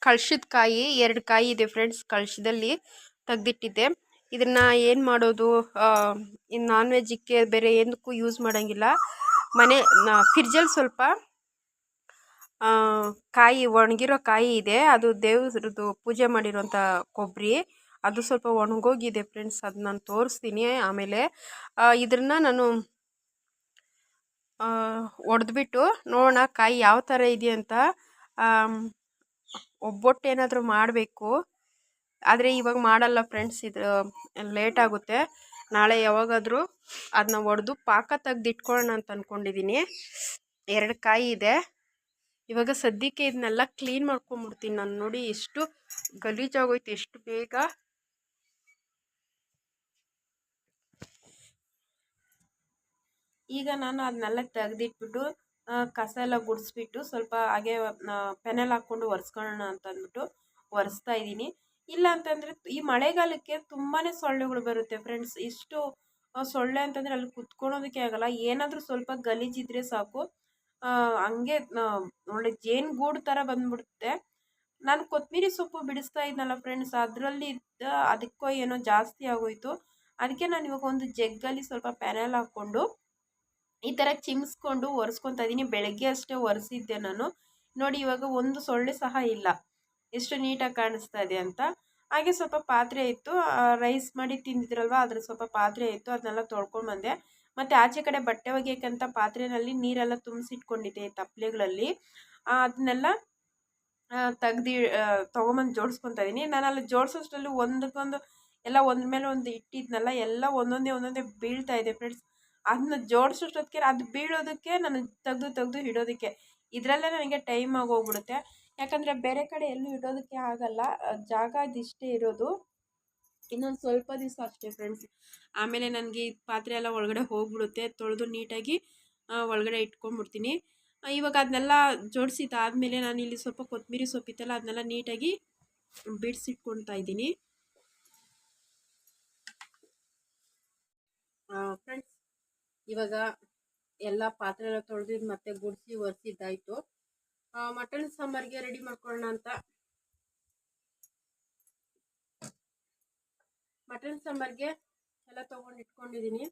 ಕಳ್ಶದ ಕಾಯಿ, ಎರಡು ಕಾಯಿ ಇದೆ ಫ್ರೆಂಡ್ಸ್ ಕಳ್ಶದಲ್ಲಿ ತೆಗ್ದಿಟ್ಟಿದ್ದೆ. ಇದನ್ನು ಏನು ಮಾಡೋದು? ಇನ್ನು ನಾನ್ ವೆಜ್ಜಿಗೆ ಬೇರೆ ಏನಕ್ಕೂ ಯೂಸ್ ಮಾಡೋಂಗಿಲ್ಲ. ಮನೆ ಫ್ರಿಜ್ಜಲ್ಲಿ ಸ್ವಲ್ಪ ಕಾಯಿ ಒಣಗಿರೋ ಕಾಯಿ ಇದೆ. ಅದು ದೇವ್ರದ್ದು ಪೂಜೆ ಮಾಡಿರೋಂಥ ಕೊಬ್ಬರಿ ಅದು ಸ್ವಲ್ಪ ಒಣಗೋಗಿದೆ ಫ್ರೆಂಡ್ಸ್. ಅದು ನಾನು ತೋರಿಸ್ತೀನಿ ಆಮೇಲೆ. ಇದನ್ನ ನಾನು ಒಡೆದ್ಬಿಟ್ಟು ನೋಡೋಣ ಕಾಯಿ ಯಾವ ಥರ ಇದೆ ಅಂತ. ಒಬ್ಬೊಟ್ಟು ಏನಾದರೂ ಮಾಡಬೇಕು. ಆದರೆ ಇವಾಗ ಮಾಡಲ್ಲ ಫ್ರೆಂಡ್ಸ್. ಇದು ಲೇಟ್ ಆಗುತ್ತೆ. ನಾಳೆ ಯಾವಾಗಾದರೂ ಅದನ್ನ ಒಡೆದು ಪಾಕ ತೆಗ್ದು ಇಟ್ಕೊಳ್ಳೋಣ ಅಂತ ಅಂದ್ಕೊಂಡಿದ್ದೀನಿ ಎರಡು ಕಾಯಿ ಇದೆ. ಇವಾಗ ಸದ್ಯಕ್ಕೆ ಇದನ್ನೆಲ್ಲ ಕ್ಲೀನ್ ಮಾಡ್ಕೊಂಬಿಡ್ತೀನಿ ನಾನು ನೋಡಿ ಎಷ್ಟು ಗಲೀಜಾಗೋಯ್ತು, ಎಷ್ಟು ಬೇಗ. ಈಗ ನಾನು ಅದನ್ನೆಲ್ಲ ತೆಗೆದಿಟ್ಬಿಟ್ಟು ಕಸ ಎಲ್ಲ ಗುಡಿಸ್ಬಿಟ್ಟು ಸ್ವಲ್ಪ ಹಾಗೆ ಪೆನಲ್ ಹಾಕ್ಕೊಂಡು ಒರೆಸ್ಕೊಳ್ಳೋಣ ಅಂತ ಅಂದ್ಬಿಟ್ಟು ಒರೆಸ್ತಾ ಇದ್ದೀನಿ ಇಲ್ಲ ಅಂತಂದರೆ ಈ ಮಳೆಗಾಲಕ್ಕೆ ತುಂಬಾ ಸೊಳ್ಳೆಗಳು ಬರುತ್ತೆ ಫ್ರೆಂಡ್ಸ್. ಇಷ್ಟು ಸೊಳ್ಳೆ ಅಂತಂದರೆ ಅಲ್ಲಿ ಕುತ್ಕೊಳೋದಕ್ಕೆ ಆಗಲ್ಲ. ಏನಾದರೂ ಸ್ವಲ್ಪ ಗಲೀಜಿದ್ರೆ ಸಾಕು. ಹಂಗೆ ಒಳ್ಳೆ ಜೇನು ಗೂಡು ಥರ ಬಂದ್ಬಿಡುತ್ತೆ. ನಾನು ಕೊತ್ತಂಬರಿ ಸೊಪ್ಪು ಬಿಡಿಸ್ತಾ ಇದ್ನಲ್ಲ ಫ್ರೆಂಡ್ಸ್, ಅದರಲ್ಲಿ ಇದ್ದ, ಅದಕ್ಕೋ ಏನೋ ಜಾಸ್ತಿ ಆಗೋಯ್ತು. ಅದಕ್ಕೆ ನಾನು ಇವಾಗ ಒಂದು ಜಗ್ಗಲ್ಲಿ ಸ್ವಲ್ಪ ಪ್ಯಾನೆಲ್ ಹಾಕ್ಕೊಂಡು, ಈ ಥರ ಚಿಮ್ಸ್ಕೊಂಡು ಒರೆಸ್ಕೊತಾ ಇದ್ದೀನಿ ಬೆಳಗ್ಗೆ ಅಷ್ಟೇ ಒರೆಸಿದ್ದೆ ನಾನು. ನೋಡಿ ಇವಾಗ ಒಂದು ಸೊಳ್ಳೆ ಸಹ ಇಲ್ಲ. ಎಷ್ಟು ನೀಟಾಗಿ ಕಾಣಿಸ್ತಾ ಇದೆ ಅಂತ. ಹಾಗೆ ಸ್ವಲ್ಪ ಪಾತ್ರೆ ಇತ್ತು. ರೈಸ್ ಮಾಡಿ ತಿಂದಿದ್ರಲ್ವ? ಅದ್ರ ಸ್ವಲ್ಪ ಪಾತ್ರೆ ಇತ್ತು. ಅದನ್ನೆಲ್ಲ ತೊಳ್ಕೊಂಡು ಬಂದೆ. ಮತ್ತು ಆಚೆ ಕಡೆ ಬಟ್ಟೆ ಒಗೆಯಕ್ಕಂತ ಪಾತ್ರೆನಲ್ಲಿ ನೀರೆಲ್ಲ ತುಂಬಿಸಿಟ್ಕೊಂಡಿದ್ದೆ ತಪ್ಪಲೆಗಳಲ್ಲಿ ಅದನ್ನೆಲ್ಲ ತೆಗ್ದು ತೊಗೊಂಬಂದು ಜೋಡಿಸ್ಕೊತಾ ಇದ್ದೀನಿ. ನಾನು ಅಲ್ಲಿ ಜೋಡಿಸೋಷ್ಟರಲ್ಲಿ ಒಂದಕ್ಕೊಂದು, ಎಲ್ಲ ಒಂದ್ರ ಮೇಲೆ ಒಂದು ಇಟ್ಟಿದ್ನಲ್ಲ, ಎಲ್ಲ ಒಂದೊಂದೇ ಒಂದೊಂದೇ ಬೀಳ್ತಾ ಇದೆ ಫ್ರೆಂಡ್ಸ್. ಅದನ್ನ ಜೋಡಿಸೋಷ್ಟೊತ್ತಿಗೆ ಅದು ಬೀಳೋದಕ್ಕೆ, ನಾನು ತೆಗ್ದು ತೆಗ್ದು ಇಡೋದಕ್ಕೆ ಇದರಲ್ಲೇ ನನಗೆ ಟೈಮ್ ಆಗೋಗ್ಬಿಡುತ್ತೆ. ಯಾಕಂದರೆ ಬೇರೆ ಕಡೆ ಎಲ್ಲೂ ಇಡೋದಕ್ಕೆ ಆಗಲ್ಲ ಜಾಗ ಅದಿಷ್ಟೇ ಇರೋದು. ಇನ್ನೊಂದು ಸ್ವಲ್ಪ ದಿವಸ ಅಷ್ಟೇ ಫ್ರೆಂಡ್ಸ್ ಆಮೇಲೆ ನನಗೆ ಈ ಪಾತ್ರೆ ಎಲ್ಲ ಒಳಗಡೆ ಹೋಗ್ಬಿಡುತ್ತೆ, ತೊಳೆದು ನೀಟಾಗಿ ಒಳಗಡೆ ಇಟ್ಕೊಂಡ್ಬಿಡ್ತೀನಿ. ಇವಾಗ ಅದನ್ನೆಲ್ಲ ಜೋಡಿಸಿದ್ದಾದಮೇಲೆ ನಾನು ಇಲ್ಲಿ ಸ್ವಲ್ಪ ಕೊತ್ತಂಬರಿ ಸೊಪ್ಪಿತ್ತಲ್ಲ ಅದನ್ನೆಲ್ಲ ನೀಟಾಗಿ ಬಿಡಿಸಿಟ್ಕೊಳ್ತಾ ಇದ್ದೀನಿ. ಫ್ರೆಂಡ್ಸ್ ಇವಾಗ ಎಲ್ಲ ಪಾತ್ರೆ ಎಲ್ಲ ತೊಳೆದಿದ್ದು ಮತ್ತೆ ಗುಡಿಸಿ ಒರೆಸಿದ್ದಾಯಿತು. ಮಟನ್ ಸಾಂಬಾರ್ಗೆ ರೆಡಿ ಮಾಡ್ಕೊಳ್ಳೋಣ ಅಂತ. ಮಟನ್ ಸಾಂಬಾರ್ಗೆ ಎಲ್ಲ ತೊಗೊಂಡು ಇಟ್ಕೊಂಡಿದ್ದೀನಿ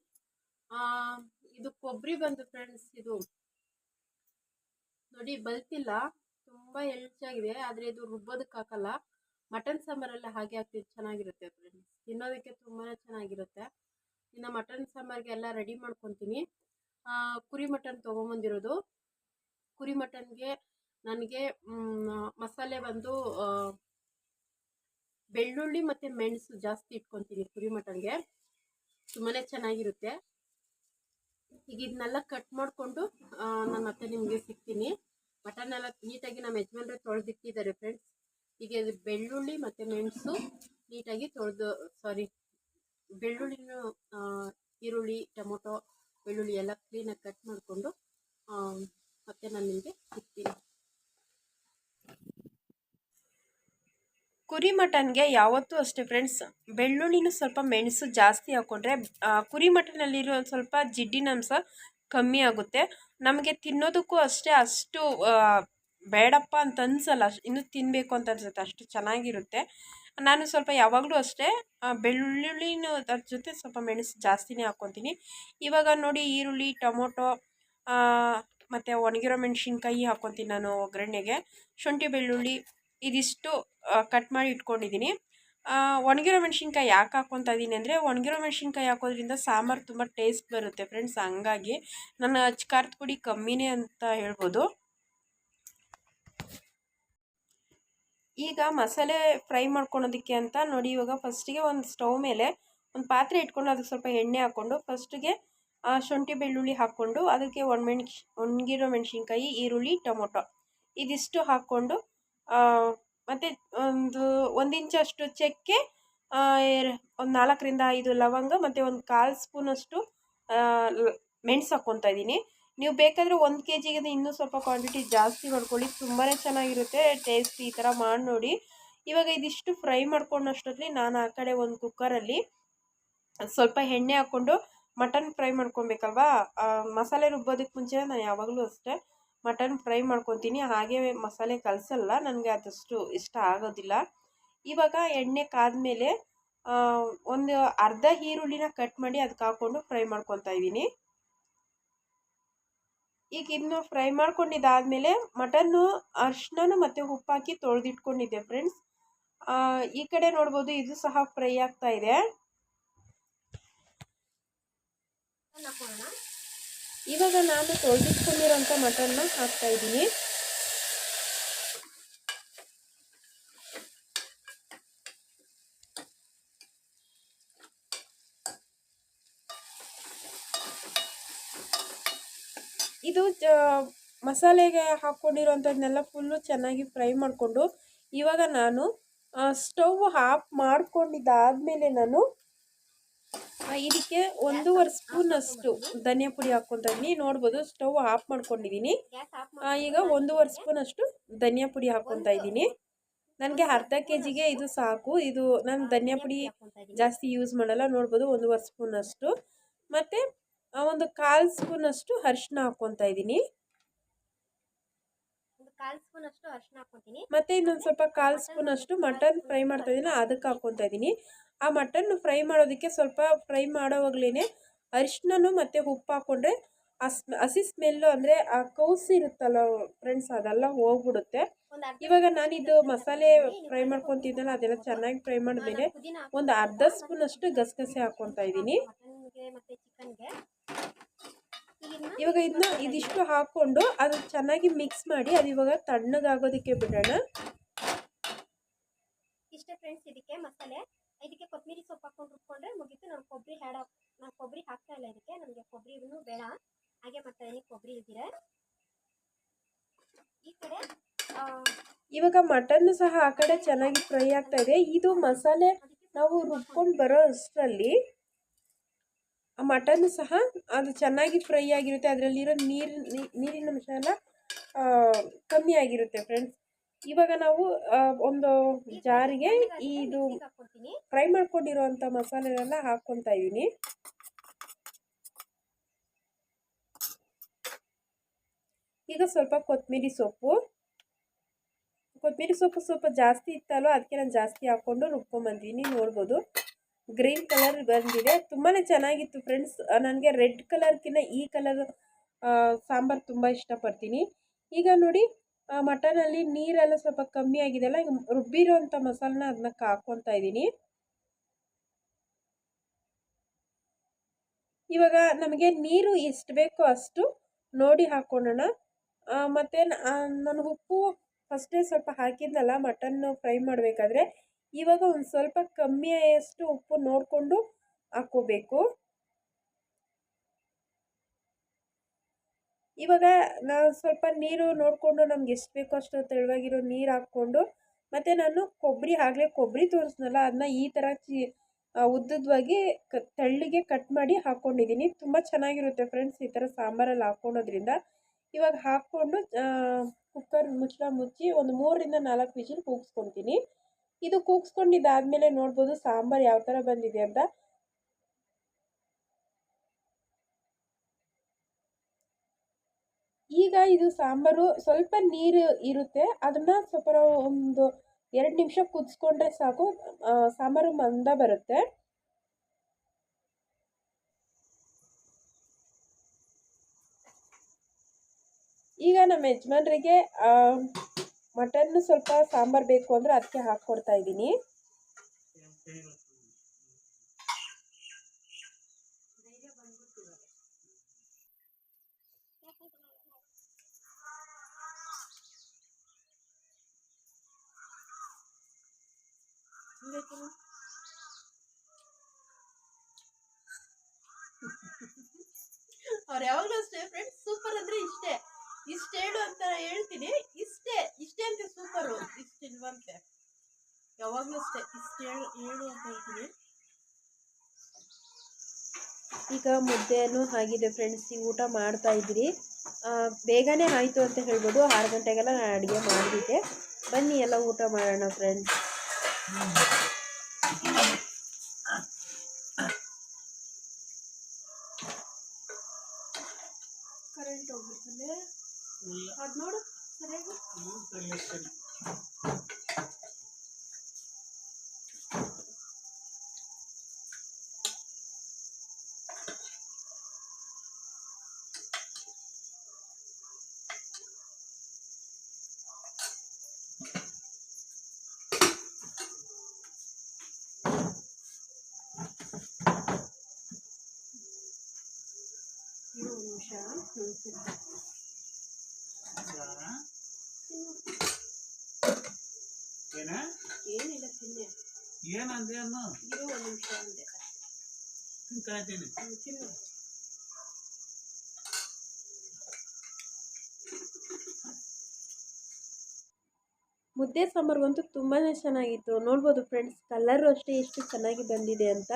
ಇದು ಕೊಬ್ಬರಿ ಬಂದು ಫ್ರೆಂಡ್ಸ್ ಇದು. ನೋಡಿ, ಬಲ್ತಿಲ್ಲ. ತುಂಬ ಎಲ್ಚಾಗಿದೆ ಆದರೆ ಇದು ರುಬ್ಬೋದಕ್ಕೆ ಹಾಕಲ್ಲ. ಮಟನ್ ಸಾಂಬಾರೆಲ್ಲ ಹಾಗೆ ಹಾಕ್ತಿದ್ದು ಚೆನ್ನಾಗಿರುತ್ತೆ ಫ್ರೆಂಡ್ಸ್ ತಿನ್ನೋದಕ್ಕೆ ತುಂಬಾ ಚೆನ್ನಾಗಿರುತ್ತೆ. ಇನ್ನು ಮಟನ್ ಸಾಂಬಾರಿಗೆ ಎಲ್ಲ ರೆಡಿ ಮಾಡ್ಕೊತೀನಿ. ಕುರಿ ಮಟನ್ ತೊಗೊಂಬಂದಿರೋದು. ಕುರಿ ಮಟನ್ಗೆ ನನಗೆ ಮಸಾಲೆ ಬಂದು ಬೆಳ್ಳುಳ್ಳಿ ಮತ್ತು ಮೆಣಸು ಜಾಸ್ತಿ ಇಟ್ಕೊತೀನಿ ಕುರಿ ಮಟನ್ಗೆ. ತುಂಬಾ ಚೆನ್ನಾಗಿರುತ್ತೆ. ಈಗ ಇದನ್ನೆಲ್ಲ ಕಟ್ ಮಾಡಿಕೊಂಡು ನಾನು ಮತ್ತೆ ನಿಮಗೆ ಸಿಗ್ತೀನಿ. ಮಟನ್ ಎಲ್ಲ ನೀಟಾಗಿ ನಮ್ಮ ಯಜಮಾನ್ರೆ ತೊಳೆದಿಟ್ಟಿದ್ದಾರೆ ಫ್ರೆಂಡ್ಸ್ ಈಗ ಬೆಳ್ಳುಳ್ಳಿ ಮತ್ತು ಮೆಣಸು ನೀಟಾಗಿ ತೊಳೆದು ಸಾರಿ ಬೆಳ್ಳುಳ್ಳಿನೂ ಈರುಳ್ಳಿ, ಟೊಮೊಟೊ, ಬೆಳ್ಳುಳ್ಳಿ ಎಲ್ಲ ಕ್ಲೀನಾಗಿ ಕಟ್ ಮಾಡಿಕೊಂಡು ಮತ್ತೆ ನಾನು ನಿಮಗೆ ಸಿಗ್ತೀನಿ. ಕುರಿ ಮಟನ್ಗೆ ಯಾವತ್ತೂ ಅಷ್ಟೇ ಫ್ರೆಂಡ್ಸ್ ಬೆಳ್ಳುಳ್ಳಿನೂ ಸ್ವಲ್ಪ ಮೆಣಸು ಜಾಸ್ತಿ ಹಾಕ್ಕೊಂಡ್ರೆ ಕುರಿ ಮಟನಲ್ಲಿರೋ ಸ್ವಲ್ಪ ಜಿಡ್ಡಿನಂಶ ಕಮ್ಮಿ ಆಗುತ್ತೆ. ನಮಗೆ ತಿನ್ನೋದಕ್ಕೂ ಅಷ್ಟೇ ಅಷ್ಟು ಬೇಡಪ್ಪ ಅಂತ ಅನ್ಸಲ್ಲ. ಇನ್ನೂ ತಿನ್ನಬೇಕು ಅಂತ ಅನ್ಸುತ್ತೆ. ಅಷ್ಟು ಚೆನ್ನಾಗಿರುತ್ತೆ. ನಾನು ಸ್ವಲ್ಪ ಯಾವಾಗಲೂ ಅಷ್ಟೇ ಬೆಳ್ಳುಳ್ಳಿನೂ ಅದ್ರ ಜೊತೆ ಸ್ವಲ್ಪ ಮೆಣಸು ಜಾಸ್ತಿನೇ ಹಾಕ್ಕೊತೀನಿ ಇವಾಗ ನೋಡಿ ಈರುಳ್ಳಿ, ಟೊಮೊಟೊ ಮತ್ತು ಒಣಗಿರೋ ಮೆಣಸಿನ್ಕಾಯಿ ಹಾಕ್ಕೊತೀನಿ ನಾನು ಒಗ್ಗರಣೆಗೆ. ಶುಂಠಿ ಬೆಳ್ಳುಳ್ಳಿ ಇದಿಷ್ಟು ಕಟ್ ಮಾಡಿ ಇಟ್ಕೊಂಡಿದ್ದೀನಿ ಒಣಗಿರೋ ಮೆಣಸಿನ್ಕಾಯಿ ಯಾಕೆ ಹಾಕ್ಕೊತಾ ಇದ್ದೀನಿ ಅಂದರೆ, ಒಣಗಿರೋ ಮೆಣಸಿನ್ಕಾಯಿ ಹಾಕೋದ್ರಿಂದ ಸಾಂಬಾರು ತುಂಬ ಟೇಸ್ಟ್ ಬರುತ್ತೆ ಫ್ರೆಂಡ್ಸ್ ಹಂಗಾಗಿ ನನ್ನ ಖಾರದ ಪುಡಿ ಕಮ್ಮಿನೇ ಅಂತ ಹೇಳ್ಬೋದು. ಈಗ ಮಸಾಲೆ ಫ್ರೈ ಮಾಡ್ಕೊಳೋದಕ್ಕೆ ಅಂತ ನೋಡಿ, ಇವಾಗ ಫಸ್ಟಿಗೆ ಒಂದು ಸ್ಟವ್ ಮೇಲೆ ಒಂದು ಪಾತ್ರೆ ಇಟ್ಕೊಂಡು ಅದಕ್ಕೆ ಸ್ವಲ್ಪ ಎಣ್ಣೆ ಹಾಕ್ಕೊಂಡು ಫಸ್ಟಿಗೆ ಶುಂಠಿ, ಬೆಳ್ಳುಳ್ಳಿ ಹಾಕ್ಕೊಂಡು, ಅದಕ್ಕೆ ಒಣಮೆಣ್ಶ್ ಒಣಗಿರೋ ಮೆಣಸಿನ್ಕಾಯಿ, ಈರುಳ್ಳಿ, ಟೊಮೊಟೊ. ಇದಿಷ್ಟು ಹಾಕ್ಕೊಂಡು ಮತ್ತು ಒಂದು ಒಂದು ಇಂಚಷ್ಟು ಚಕ್ಕೆ ಒಂದು ನಾಲ್ಕರಿಂದ ಐದು ಲವಂಗ, ಮತ್ತು ಒಂದು ಕಾಲು ಸ್ಪೂನಷ್ಟು ಮೆಣಸು ಹಾಕ್ಕೊತಾ ಇದ್ದೀನಿ. ನೀವು ಬೇಕಾದರೆ ಒಂದು ಕೆ ಜಿಗಿಂತ ಇನ್ನೂ ಸ್ವಲ್ಪ ಕ್ವಾಂಟಿಟಿ ಜಾಸ್ತಿ ಮಾಡ್ಕೊಳ್ಳಿ. ತುಂಬಾ ಚೆನ್ನಾಗಿರುತ್ತೆ ಟೇಸ್ಟ್ ಈ ಥರ ಮಾಡಿ ನೋಡಿ. ಇವಾಗ ಇದಿಷ್ಟು ಫ್ರೈ ಮಾಡ್ಕೊಂಡಷ್ಟೊತ್ತಲ್ಲಿ ನಾನು ಆ ಕಡೆ ಒಂದು ಕುಕ್ಕರಲ್ಲಿ ಸ್ವಲ್ಪ ಎಣ್ಣೆ ಹಾಕ್ಕೊಂಡು ಮಟನ್ ಫ್ರೈ ಮಾಡ್ಕೊಬೇಕಲ್ವಾ? ಮಸಾಲೆ ರುಬ್ಬೋದಕ್ಕೆ ಮುಂಚೆ ನಾನು ಯಾವಾಗಲೂ ಅಷ್ಟೇ ಮಟನ್ ಫ್ರೈ ಮಾಡ್ಕೊತೀನಿ. ಹಾಗೆ ಮಸಾಲೆ ಕಲಸಲ್ಲ, ನನಗೆ ಅದಷ್ಟು ಇಷ್ಟ ಆಗೋದಿಲ್ಲ. ಇವಾಗ ಎಣ್ಣೆ ಕಾದ್ಮೇಲೆ ಒಂದು ಅರ್ಧ ಈರುಳ್ಳಿನ ಕಟ್ ಮಾಡಿ ಅದಕ್ಕೆ ಹಾಕ್ಕೊಂಡು ಫ್ರೈ ಮಾಡ್ಕೊತಾ ಇದ್ದೀನಿ. ಈಗ ಇದನ್ನು ಫ್ರೈ ಮಾಡ್ಕೊಂಡಿದ್ದಾದಮೇಲೆ ಮಟನ್ನು ಅರ್ಶಿನ ಮತ್ತು ಉಪ್ಪಾಕಿ ತೊಳೆದಿಟ್ಕೊಂಡಿದ್ದೆ ಫ್ರೆಂಡ್ಸ್. ಈ ಕಡೆ ನೋಡ್ಬೋದು ಇದು ಸಹ ಫ್ರೈ ಆಗ್ತಾ ಇದೆ. ಇವಾಗ ನಾನು ತೊಳೆದಿಟ್ಕೊಂಡಿರೋಂಥ ಮಟನ್ನ ಹಾಕ್ತಾಯಿದ್ದೀನಿ ಇದು ಮಸಾಲೆಗೆ ಹಾಕ್ಕೊಂಡಿರೋಂಥದ್ದನ್ನೆಲ್ಲ ಫುಲ್ಲು ಚೆನ್ನಾಗಿ ಫ್ರೈ ಮಾಡಿಕೊಂಡು ಇವಾಗ ನಾನು ಸ್ಟವ್ ಆಫ್ ಮಾಡ್ಕೊಂಡಿದ್ದಾದಮೇಲೆ ನಾನು ಇದಕ್ಕೆ ಒಂದೂವರೆ ಸ್ಪೂನ್ ಅಷ್ಟು ಧನಿಯಾ ಪುಡಿ ಹಾಕ್ಕೊತಾ ಇದ್ದೀನಿ ನೋಡ್ಬೋದು ಸ್ಟವ್ ಆಫ್ ಮಾಡ್ಕೊಂಡಿದ್ದೀನಿ. ಈಗ ಒಂದೂವರೆ ಸ್ಪೂನ್ ಅಷ್ಟು ಧನಿಯಾ ಪುಡಿ ಹಾಕ್ಕೊತಾ ಇದ್ದೀನಿ. ನನಗೆ ಅರ್ಧ ಕೆ ಜಿಗೆ ಇದು ಸಾಕು. ಇದು ನಾನು ಧನಿಯಾ ಪುಡಿ ಜಾಸ್ತಿ ಯೂಸ್ ಮಾಡಲ್ಲ ನೋಡ್ಬೋದು ಒಂದೂವರೆ ಸ್ಪೂನ್ ಅಷ್ಟು ಮತ್ತು ಒಂದು ಕಾಲು ಸ್ಪೂನ್ ಅಷ್ಟು ಅರಿಶಿನ ಹಾಕ್ಕೊತಾ ಇದ್ದೀನಿ. ಕಾಲ್ ಸ್ಪೂನ್ ಅಷ್ಟು ಅರ್ಶಿನ ಹಾಕೊಂತೀನಿ ಮತ್ತೆ ಇನ್ನೊಂದು ಸ್ವಲ್ಪ ಕಾಲು ಸ್ಪೂನ್ ಅಷ್ಟು ಮಟನ್ ಫ್ರೈ ಮಾಡ್ತಾ ಇದ್ದೀನಿ. ಅದಕ್ಕೆ ಹಾಕ್ಕೊತಾ ಇದ್ದೀನಿ. ಆ ಮಟನ್ ಫ್ರೈ ಮಾಡೋದಕ್ಕೆ ಸ್ವಲ್ಪ ಫ್ರೈ ಮಾಡೋವಾಗ್ಲೇ ಅರಿಶಿಣನು ಮತ್ತು ಉಪ್ಪು ಹಾಕ್ಕೊಂಡ್ರೆ ಆ ಹಸಿ ಸ್ಮೆಲ್ಲು ಅಂದರೆ ಆ ಕೌಸಿ ಇರುತ್ತಲ್ಲ ಫ್ರೆಂಡ್ಸ್ ಅದೆಲ್ಲ ಹೋಗ್ಬಿಡುತ್ತೆ. ಇವಾಗ ನಾನಿದು ಮಸಾಲೆ ಫ್ರೈ ಮಾಡ್ಕೊತಿದ್ದಲ್ಲ ಅದೆಲ್ಲ ಚೆನ್ನಾಗಿ ಫ್ರೈ ಮಾಡಿದ್ಮೇಲೆ ಒಂದು ಅರ್ಧ ಸ್ಪೂನ್ ಅಷ್ಟು ಗಸಗಸೆ ಹಾಕ್ಕೊತಾ ಇದ್ದೀನಿ. ಇವಾಗ ಇದನ್ನ ಇದಿಷ್ಟು ಹಾಕ್ಕೊಂಡು ಅದು ಚೆನ್ನಾಗಿ ಮಿಕ್ಸ್ ಮಾಡಿ ಅದು ಇವಾಗ ತಣ್ಣಗಾಗೋದಕ್ಕೆ ಬಿಡೋಣ. ಇಷ್ಟೇ ಫ್ರೆಂಡ್ಸ್ ಇದಕ್ಕೆ ಮಸಾಲೆ ಇದಕ್ಕೆ ಕೊತ್ತಂಬರಿ ಸೊಪ್ಪು ಹಾಕೊಂಡು ರುಬ್ಕೊಂಡ್ರೆ ಮುಗೀತು. ನಾನು ಕೊಬ್ಬರಿ ಹ್ಯಾಡ್ ನಾನು ಕೊಬ್ಬರಿ ಹಾಕ್ತಾ ಇಲ್ಲ ಇದಕ್ಕೆ. ನನಗೆ ಕೊಬ್ಬರಿ ಇನ್ನೂ ಬೇಡ. ಹಾಗೆ ಮತ್ತೆ ಇದೀನಿ. ಕೊಬ್ಬರಿ ಇದ್ದೀರ? ಈ ಕಡೆ ಇವಾಗ ಮಟನ್ ಸಹ ಆ ಕಡೆ ಚೆನ್ನಾಗಿ ಫ್ರೈ ಆಗ್ತಾ ಇದೆ. ಇದು ಮಸಾಲೆ ನಾವು ರುಬ್ಕೊಂಡು ಬರೋ ಅಷ್ಟರಲ್ಲಿ ಆ ಮಟನ್ ಸಹ ಅದು ಚೆನ್ನಾಗಿ ಫ್ರೈ ಆಗಿರುತ್ತೆ. ಅದರಲ್ಲಿರೋ ನೀರು ನೀರಿನ ಅಂಶ ಎಲ್ಲ ಕಮ್ಮಿ ಆಗಿರುತ್ತೆ ಫ್ರೆಂಡ್ಸ್. ಇವಾಗ ನಾವು ಒಂದು ಜಾರಿಗೆ ಇದು ಫ್ರೈ ಮಾಡ್ಕೊಂಡಿರೋವಂಥ ಮಸಾಲೆನೆಲ್ಲ ಹಾಕ್ಕೊತಾ ಇದ್ದೀನಿ. ಈಗ ಸ್ವಲ್ಪ ಕೊತ್ತಂಬರಿ ಸೊಪ್ಪು. ಕೊತ್ತಂಬರಿ ಸೊಪ್ಪು ಸ್ವಲ್ಪ ಜಾಸ್ತಿ ಇತ್ತಲ್ವ? ಅದಕ್ಕೆ ನಾನು ಜಾಸ್ತಿ ಹಾಕ್ಕೊಂಡು ರುಬ್ಕೊಂಬಂದಿದ್ದೀನಿ ನೋಡ್ಬೋದು. ಗ್ರೀನ್ ಕಲರ್ ಬಂದಿದೆ. ತುಂಬಾ ಚೆನ್ನಾಗಿತ್ತು ಫ್ರೆಂಡ್ಸ್. ನನಗೆ ರೆಡ್ ಕಲರ್ಕಿನ ಈ ಕಲರ್ ಸಾಂಬಾರು ತುಂಬ ಇಷ್ಟಪಡ್ತೀನಿ. ಈಗ ನೋಡಿ ಮಟನಲ್ಲಿ ನೀರೆಲ್ಲ ಸ್ವಲ್ಪ ಕಮ್ಮಿ ಆಗಿದೆಲ್ಲ ರುಬ್ಬಿರೋಂಥ ಮಸಾಲನ ಅದನ್ನ ಹಾಕ್ಕೊತಾ ಇದ್ದೀನಿ. ಇವಾಗ ನಮಗೆ ನೀರು ಎಷ್ಟು ಬೇಕೋ ಅಷ್ಟು ನೋಡಿ ಹಾಕ್ಕೊಳ್ಳೋಣ ಮತ್ತು ನಾನು ಉಪ್ಪು ಫಸ್ಟೇ ಸ್ವಲ್ಪ ಹಾಕಿದ್ನಲ್ಲ, ಮಟನ್ನು ಫ್ರೈ ಮಾಡಬೇಕಾದ್ರೆ ಇವಾಗ ಒಂದು ಸ್ವಲ್ಪ ಕಮ್ಮಿಯಷ್ಟು ಉಪ್ಪು ನೋಡಿಕೊಂಡು ಹಾಕ್ಕೋಬೇಕು. ಇವಾಗ ನಾವು ಸ್ವಲ್ಪ ನೀರು ನೋಡಿಕೊಂಡು ನಮ್ಗೆ ಎಷ್ಟು ಬೇಕೋ ಅಷ್ಟು ತೆಳುವಾಗಿರೋ ನೀರು ಹಾಕ್ಕೊಂಡು, ಮತ್ತು ನಾನು ಕೊಬ್ಬರಿ ಆಗಲೇ ಕೊಬ್ಬರಿ ತೋರಿಸ್ನಲ್ಲ ಅದನ್ನ ಈ ಥರ ಚಿ ಉದ್ದದ್ವಾಗಿ ಕ, ತೆಳ್ಳಿಗೆ ಕಟ್ ಮಾಡಿ ಹಾಕ್ಕೊಂಡಿದ್ದೀನಿ ತುಂಬ ಚೆನ್ನಾಗಿರುತ್ತೆ ಫ್ರೆಂಡ್ಸ್ ಈ ಥರ ಸಾಂಬಾರಲ್ಲಿ ಹಾಕ್ಕೊಳೋದ್ರಿಂದ ಇವಾಗ ಹಾಕ್ಕೊಂಡು ಕುಕ್ಕರ್ ಮುಚ್ಚಳ ಮುಚ್ಚಿ ಒಂದು ಮೂರರಿಂದ ನಾಲ್ಕು ವಿಷಲ್ ಕೂಗಿಸ್ಕೊತೀನಿ. ಇದು ಕೂಗಿಸ್ಕೊಂಡಿದ್ದಾದಮೇಲೆ ನೋಡ್ಬೋದು ಸಾಂಬಾರು ಯಾವ ಥರ ಬಂದಿದೆ ಅಂತ. ಈಗ ಇದು ಸಾಂಬಾರು ಸ್ವಲ್ಪ ನೀರು ಇರುತ್ತೆ. ಅದನ್ನು ಸ್ವಲ್ಪ ಒಂದು ಎರಡು ನಿಮಿಷ ಕುದಿಸ್ಕೊಂಡ್ರೆ ಸಾಕು. ಸಾಂಬಾರು ಮಂದ ಬರುತ್ತೆ. ಈಗ ನಮ್ಮ ಯಜಮಾನ್ರಿಗೆ ಮಟನ್ ಸ್ವಲ್ಪ ಸಾಂಬಾರು ಬೇಕು ಅಂದರೆ ಅದಕ್ಕೆ ಹಾಕ್ಕೊಡ್ತಾ ಇದ್ದೀನಿ. ಅವ್ರು ಯಾವಾಗಲೂ ಅಷ್ಟೇ ಫ್ರೆಂಡ್ಸ್ ಸೂಪರ್ ಅಂದ್ರೆ ಇಷ್ಟೇ. ಇಷ್ಟ ಹೇಳು ಅಂತ ಹೇಳ್ತೀನಿ. ಇಷ್ಟೇ ಇಷ್ಟೇ ಅಂತ ಸೂಪರು ಇಷ್ಟಿಲ್ವಂತೆ ಯಾವಾಗಲೂ ಅಷ್ಟೇ. ಇಷ್ಟು ಹೇಳು ಹೇಳು ಅಂತ ಹೇಳ್ತೀನಿ. ಈಗ ಮುದ್ದೆನೂ ಆಗಿದೆ ಫ್ರೆಂಡ್ಸ್ ಈ ಊಟ ಮಾಡ್ತಾ ಇದ್ದೀರಿ. ಬೇಗನೆ ಆಯಿತು ಅಂತ ಹೇಳ್ಬೋದು. ಆರು ಗಂಟೆಗೆಲ್ಲ ನಾನು ಅಡುಗೆ ಮಾಡಿದ್ದೆ ಬನ್ನಿ ಎಲ್ಲ ಊಟ ಮಾಡೋಣ ಫ್ರೆಂಡ್ಸ್ ಕರೆಂಟ್ ಹೋಗ್ಬಿಡ್ತದೆ. ಅದು ನೋಡು ಸರಿಯಾಗಿ. ಮುದ್ದೆ ಅನ್ನು? ಇರು ತುಂಬಾ ಚೆನ್ನಾಗಿತ್ತು. ನೋಡ್ಬೋದು ಫ್ರೆಂಡ್ಸ್ ಕಲರು ಅಷ್ಟೇ ಎಷ್ಟು ಚೆನ್ನಾಗಿ ಬಂದಿದೆ ಅಂತ.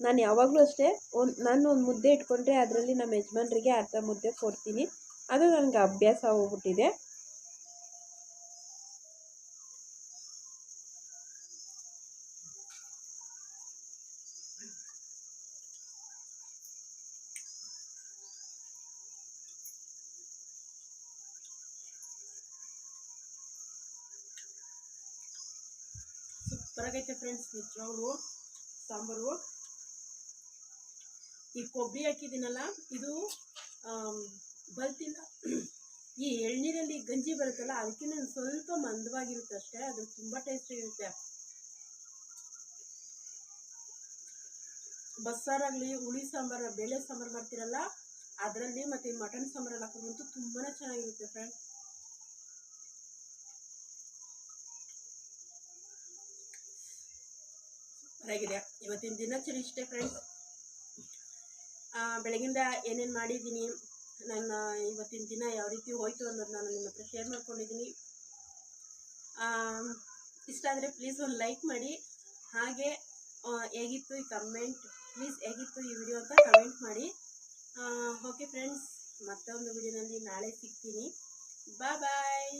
ನಾನು ಯಾವಾಗಲೂ ಅಷ್ಟೇ ಒಂದು ನಾನು ಒಂದು ಮುದ್ದೆ ಇಟ್ಕೊಂಡ್ರೆ ಅದರಲ್ಲಿ ನಮ್ಮ ಯಜಮಾನ್ರಿಗೆ ಅರ್ಧ ಮುದ್ದೆ ಕೊಡ್ತೀನಿ. ಅದು ನನಗೆ ಅಭ್ಯಾಸ ಹೋಗ್ಬಿಟ್ಟಿದೆ. ಸೂಪರಾಗೈತೆ ಫ್ರೆಂಡ್ಸ್ ನಿಜವಾಗ್ಲು ಸಾಂಬಾರು ಈ ಕೊಬ್ಬರಿ ಹಾಕಿದ್ದೀನಲ್ಲ, ಇದು ಬಲ್ತಿಲ್ಲ ಈ ಎಳ್ನೀರಲ್ಲಿ ಗಂಜಿ ಬರುತ್ತಲ್ಲ ಅದಕ್ಕಿಂತ ಸ್ವಲ್ಪ ಮಂದವಾಗಿರುತ್ತೆ ಅಷ್ಟೇ, ಅದು ತುಂಬ ಟೇಸ್ಟಿ ಇರುತ್ತೆ. ಬಸ್ಸಾರಾಗಲಿ ಹುಳಿ ಸಾಂಬಾರು, ಬೇಳೆ ಸಾಂಬಾರು ಮಾಡ್ತೀರಲ್ಲ, ಅದರಲ್ಲಿ ಮತ್ತು ಮಟನ್ ಸಾಂಬಾರಲ್ಲಿ ಹಾಕೋದಂತೂ ತುಂಬಾ ಚೆನ್ನಾಗಿರುತ್ತೆ ಫ್ರೆಂಡ್ ಸೂಪರಾಗಿದೆ ಇವತ್ತಿನ ದಿನ ದಿನಚರಿ ಇಷ್ಟೇ ಫ್ರೆಂಡ್ಸ್ ಬೆಳಗಿಂದ ಏನೇನು ಮಾಡಿದ್ದೀನಿ, ನನ್ನ ಇವತ್ತಿನ ದಿನ ಯಾವ ರೀತಿ ಹೋಯಿತು ಅನ್ನೋದು ನಾನು ನಿಮ್ಮ ಹತ್ರ ಶೇರ್ ಮಾಡ್ಕೊಂಡಿದ್ದೀನಿ. ಇಷ್ಟ ಆದರೆ ಪ್ಲೀಸ್ ಒಂದು ಲೈಕ್ ಮಾಡಿ. ಹಾಗೆ ಹೇಗಿತ್ತು ಈ ಕಮೆಂಟ್ ಪ್ಲೀಸ್ ಹೇಗಿತ್ತು ಈ ವಿಡಿಯೋ ಅಂತ ಕಮೆಂಟ್ ಮಾಡಿ. ಓಕೆ ಫ್ರೆಂಡ್ಸ್ ಮತ್ತೊಂದು ವಿಡಿಯೋನಲ್ಲಿ ನಾಳೆ ಸಿಗ್ತೀನಿ. ಬಾಯ್ ಬಾಯ್